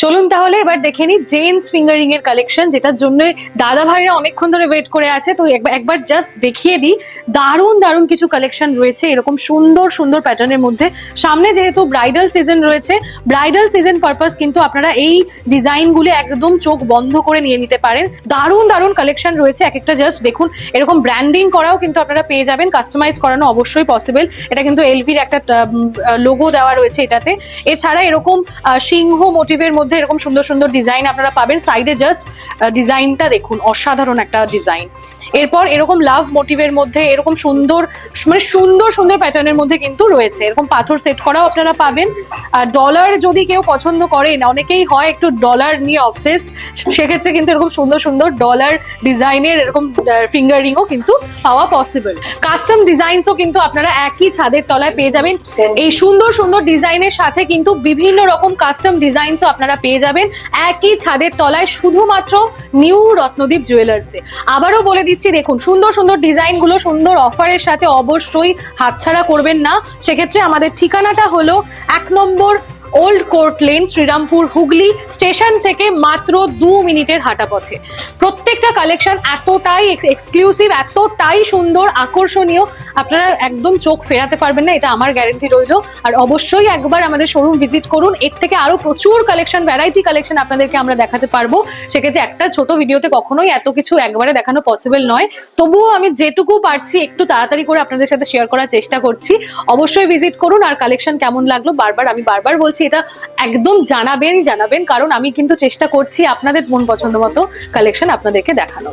চলুন তাহলে এবার দেখে নিই জেন্টস ফিঙ্গারিং এর কালেকশন যেটার জন্য দাদা ভাইরা অনেকক্ষণ ধরে ওয়েট করে আছে। তো একবার জাস্ট দেখিয়ে দিই। দারুণ দারুণ কিছু কালেকশন রয়েছে এরকম সুন্দর সুন্দর প্যাটার্নের মধ্যে। সামনে যেহেতু ব্রাইডাল সিজন রয়েছে ব্রাইডাল সিজন পারপাস কিন্তু আপনারা এই ডিজাইনগুলো একদম চোখ বন্ধ করে নিয়ে নিতে পারেন। দারুণ দারুণ কালেকশন রয়েছে। এক একটা জাস্ট দেখুন, এরকম ব্র্যান্ডিং করাও কিন্তু আপনারা পেয়ে যাবেন। কাস্টমাইজ করানো অবশ্যই পসিবল এটা কিন্তু এলভির একটা লোগো দেওয়া রয়েছে এটাতে। এছাড়া এরকম সিংহ মোটিভের মধ্যে এরকম সুন্দর সুন্দর ডিজাইন আপনারা পাবেন। সাইডে জাস্ট ডিজাইনটা দেখুন, অসাধারণ একটা ডিজাইন এরপর এরকম লাভ মোটিভের মধ্যে এরকম সুন্দর মানে সুন্দর সুন্দর প্যাটার্নের মধ্যে কিন্তু রয়েছে। এরকম পাথর সেট করাও আপনারা পাবেন। ডলার যদি কেউ পছন্দ করেন অনেকেই হয় একটু ডলার নিয়ে অবসেসড সেক্ষেত্রে কিন্তু এরকম সুন্দর সুন্দর ডলার ডিজাইনের এরকম ফিঙ্গার রিংও কিন্তু পাওয়া পসিবল কাস্টম ডিজাইনসও কিন্তু আপনারা একই ছাদের তলায় পেয়ে যাবেন। এই সুন্দর সুন্দর ডিজাইনের সাথে কিন্তু বিভিন্ন রকম কাস্টম ডিজাইনসও আপনারা পেয়ে যাবেন। একই ছাদের তলায় শুধুমাত্র নিউ রত্নদীপ জুয়েলার্সে আবারও বলে দিচ্ছি দেখুন সুন্দর সুন্দর ডিজাইনগুলো সুন্দর অফারের সাথে অবশ্যই হাতছাড়া করবেন না। সেক্ষেত্রে আমাদের ঠিকানাটা হলো এক নম্বর নম্বর old court lane, Serampore Hooghly station থেকে মাত্র দু মিনিটের হাঁটা পথে প্রত্যেকটা কালেকশন এতটাই এক্সক্লুসিভ এতটাই সুন্দর, আকর্ষণীয়। আপনারা একদম চোখ ফেরাতে পারবেন না, এটা আমার গ্যারেন্টি রইল। আর অবশ্যই একবার আমাদের শোরুম ভিজিট করুন। এর থেকে আরও প্রচুর কালেকশন ভ্যারাইটি কালেকশন আপনাদেরকে আমরা দেখাতে পারব। সেক্ষেত্রে একটা ছোট ভিডিওতে কখনোই এত কিছু একবারে দেখানো পসিবল নয়। তবুও আমি যেটুকু পারছি, একটু তাড়াতাড়ি করে আপনাদের সাথে শেয়ার করার চেষ্টা করছি। অবশ্যই ভিজিট করুন, আর কালেকশন কেমন লাগল, বারবার আমি বারবার বলছি এটা একদম জানাবেন জানাবেন। কারণ আমি কিন্তু চেষ্টা করছি আপনাদের মন পছন্দ মতো কালেকশন আপনাদেরকে দেখানো